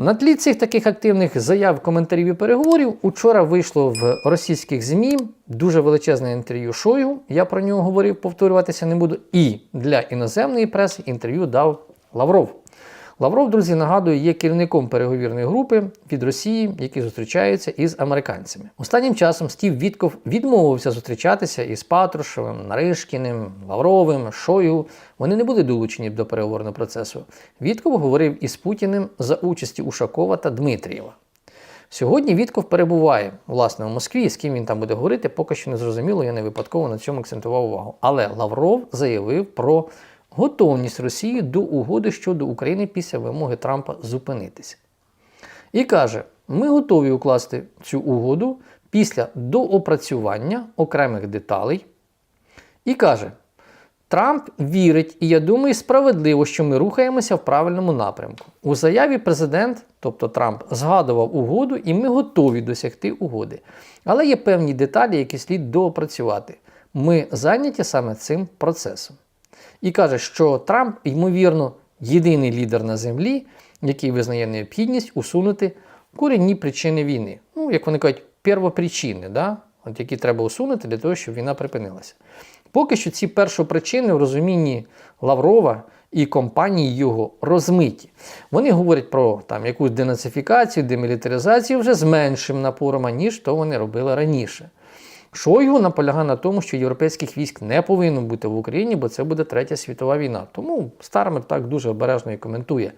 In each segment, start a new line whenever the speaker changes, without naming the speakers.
На тлі цих таких активних заяв, коментарів і переговорів учора вийшло в російських ЗМІ дуже величезне інтерв'ю Шойгу. Я про нього говорив, повторюватися не буду. І для іноземної преси інтерв'ю дав Лавров. Лавров, друзі, нагадую, є керівником переговірної групи від Росії, які зустрічаються із американцями. Останнім часом Стів Вітков відмовився зустрічатися із Патрушевим, Наришкіним, Лавровим, Шойгу. Вони не були долучені до переговорного процесу. Вітков говорив із Путіним за участі Ушакова та Дмитрієва. Сьогодні Вітков перебуває власне у Москві, з ким він там буде говорити, поки що не зрозуміло, я не випадково на цьому акцентував увагу. Але Лавров заявив про готовність Росії до угоди щодо України після вимоги Трампа зупинитися. І каже: ми готові укласти цю угоду після доопрацювання окремих деталей. І каже: Трамп вірить, і я думаю, справедливо, що ми рухаємося в правильному напрямку. У заяві президент, тобто Трамп, згадував угоду, і ми готові досягти угоди. Але є певні деталі, які слід доопрацювати. Ми зайняті саме цим процесом. І каже, що Трамп, ймовірно, єдиний лідер на землі, який визнає необхідність усунути корінні причини війни. Ну, як вони кажуть, первопричини, да? От які треба усунути для того, щоб війна припинилася. Поки що ці першопричини в розумінні Лаврова і компанії його розмиті. Вони говорять про там, якусь денацифікацію, демілітаризацію вже з меншим напором, ніж то вони робили раніше. Шойгу наполягає на тому, що європейських військ не повинно бути в Україні, бо це буде третя світова війна. Тому Стармер так дуже обережно і коментує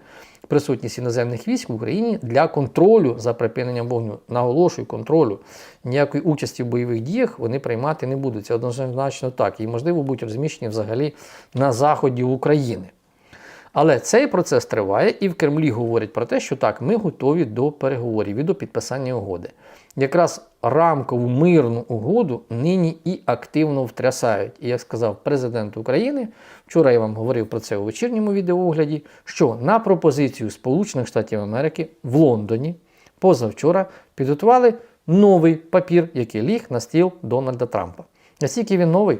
присутність іноземних військ в Україні для контролю за припиненням вогню. Наголошую, контролю. Ніякої участі в бойових діях вони приймати не будуть. Це однозначно так. І, можливо, будуть розміщені взагалі на заході України. Але цей процес триває, і в Кремлі говорять про те, що так, ми готові до переговорів і до підписання угоди. Якраз рамкову мирну угоду нині і активно втрясають. І як сказав президент України, вчора я вам говорив про це у вечірньому відеоогляді, що на пропозицію Сполучених Штатів Америки в Лондоні позавчора підготували новий папір, який ліг на стіл Дональда Трампа. Наскільки він новий,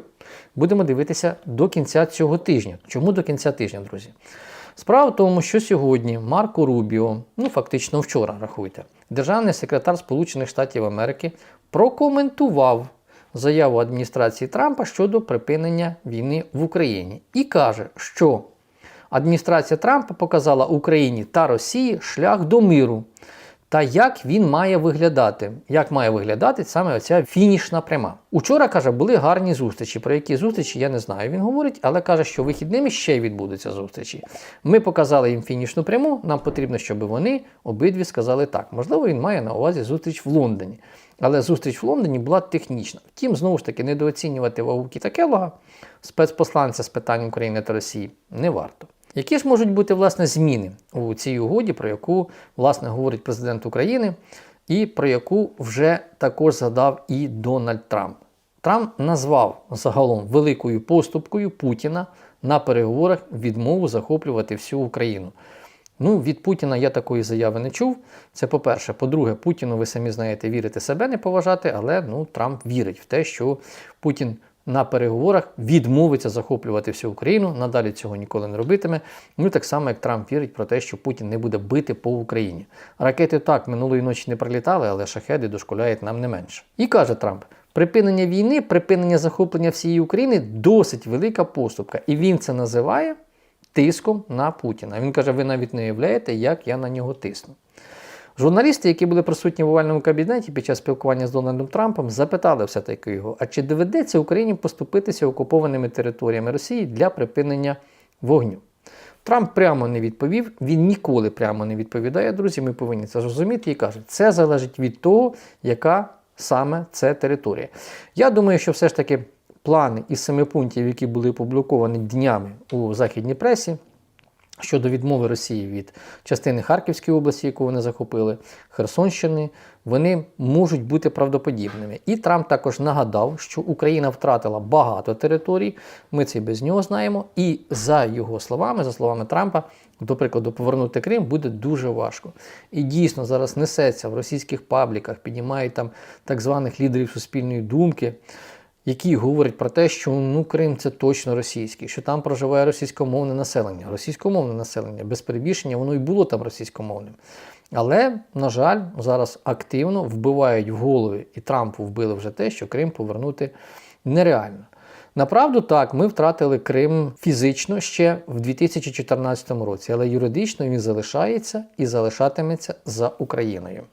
будемо дивитися до кінця цього тижня. Чому до кінця тижня, друзі? Справа в тому, що сьогодні Марко Рубіо, ну фактично вчора рахуйте, державний секретар Сполучених Штатів Америки прокоментував заяву адміністрації Трампа щодо припинення війни в Україні і каже, що адміністрація Трампа показала Україні та Росії шлях до миру. Та як він має виглядати? Як має виглядати саме оця фінішна пряма? Учора каже, були гарні зустрічі. Про які зустрічі я не знаю. Він говорить, але каже, що вихідними ще відбудуться зустрічі. Ми показали їм фінішну пряму. Нам потрібно, щоб вони обидві сказали так. Можливо, він має на увазі зустріч в Лондоні. Але зустріч в Лондоні була технічна. Втім, знову ж таки, недооцінювати вагу Кіта Келлога, спецпосланця з питань України та Росії, не варто. Які ж можуть бути власне зміни у цій угоді, про яку власне говорить президент України, і про яку вже також згадав і Дональд Трамп? Трамп назвав загалом великою поступкою Путіна на переговорах відмову захоплювати всю Україну. Ну, від Путіна я такої заяви не чув. Це по-перше. По-друге, Путіну, ви самі знаєте, вірити себе не поважати, але ну, Трамп вірить в те, що Путін на переговорах відмовиться захоплювати всю Україну, надалі цього ніколи не робитиме. Ну так само, як Трамп вірить про те, що Путін не буде бити по Україні. Ракети так минулої ночі не прилітали, але шахеди дошкуляють нам не менше. І каже Трамп. Припинення війни, припинення захоплення всієї України досить велика поступка. І він це називає тиском на Путіна. Він каже: ви навіть не уявляєте, як я на нього тисну. Журналісти, які були присутні в овальному кабінеті під час спілкування з Дональдом Трампом, запитали все-таки його, а чи доведеться Україні поступитися окупованими територіями Росії для припинення вогню? Трамп прямо не відповів, він ніколи прямо не відповідає, друзі. Ми повинні це зрозуміти і каже, це залежить від того, яка саме це територія. Я думаю, що все ж таки плани із семи пунктів, які були опубліковані днями у західній пресі, щодо відмови Росії від частини Харківської області, яку вони захопили, Херсонщини, вони можуть бути правдоподібними. І Трамп також нагадав, що Україна втратила багато територій. Ми це і без нього знаємо. І за його словами, за словами Трампа, до прикладу, повернути Крим буде дуже важко. І дійсно зараз несеться в російських пабліках, піднімають там так званих лідерів суспільної думки. Який говорить про те, що ну Крим це точно російський, що там проживає російськомовне населення. Російськомовне населення без перебільшення, воно і було там російськомовним. Але, на жаль, зараз активно вбивають в голови, і Трампу вбили вже те, що Крим повернути нереально. Направду так, ми втратили Крим фізично ще в 2014 році, але юридично він залишається і залишатиметься за Україною.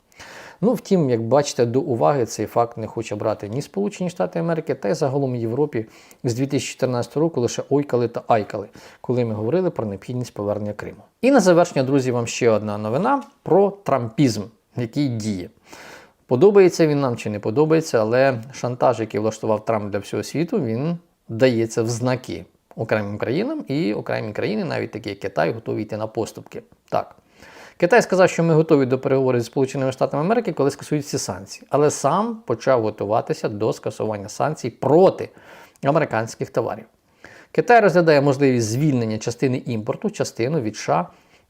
Ну, втім, як бачите, до уваги цей факт не хоче брати ні Сполучені Штати Америки, та й загалом Європі з 2014 року лише ойкали та айкали, коли ми говорили про необхідність повернення Криму. І на завершення, друзі, вам ще одна новина про трампізм, який діє. Подобається він нам чи не подобається, але шантаж, який влаштував Трамп для всього світу, він дається в знаки окремим країнам, і окремі країни, навіть такі як Китай, готові йти на поступки. Так. Китай сказав, що ми готові до переговорів з Сполученими Штатами Америки, коли скасують всі санкції, але сам почав готуватися до скасування санкцій проти американських товарів. Китай розглядає можливість звільнення частини імпорту, частину від США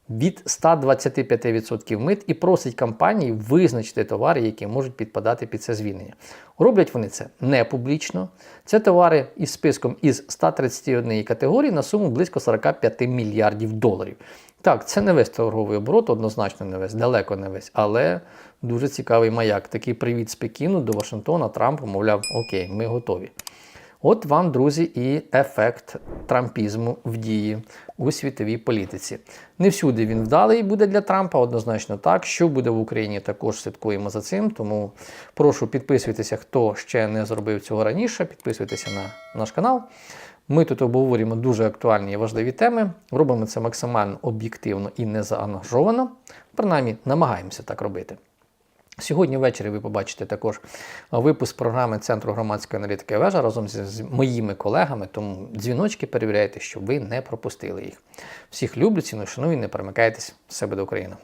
від 125% мит і просить компанії визначити товари, які можуть підпадати під це звільнення. Роблять вони це не публічно. Це товари із списком із 131 категорії на суму близько 45 мільярдів доларів. Так, це не весь торговий оборот, однозначно не весь, далеко не весь, але дуже цікавий маяк. Такий привіт з Пекіну до Вашингтона, Трампу, мовляв, окей, ми готові. От вам, друзі, і ефект трампізму в дії у світовій політиці. Не всюди він вдалий буде для Трампа, однозначно так. Що буде в Україні, також слідкуємо за цим. Тому прошу підписуйтеся, хто ще не зробив цього раніше. Підписуйтеся на наш канал. Ми тут обговорюємо дуже актуальні і важливі теми. Робимо це максимально об'єктивно і не заангажовано. Принаймні, намагаємося так робити. Сьогодні ввечері ви побачите також випуск програми Центру громадської аналітики вежа разом з, з моїми колегами. Тому дзвіночки перевіряйте, щоб ви не пропустили їх. Всіх люблю, ціну шаную, не перемикайтесь. себе до Україна!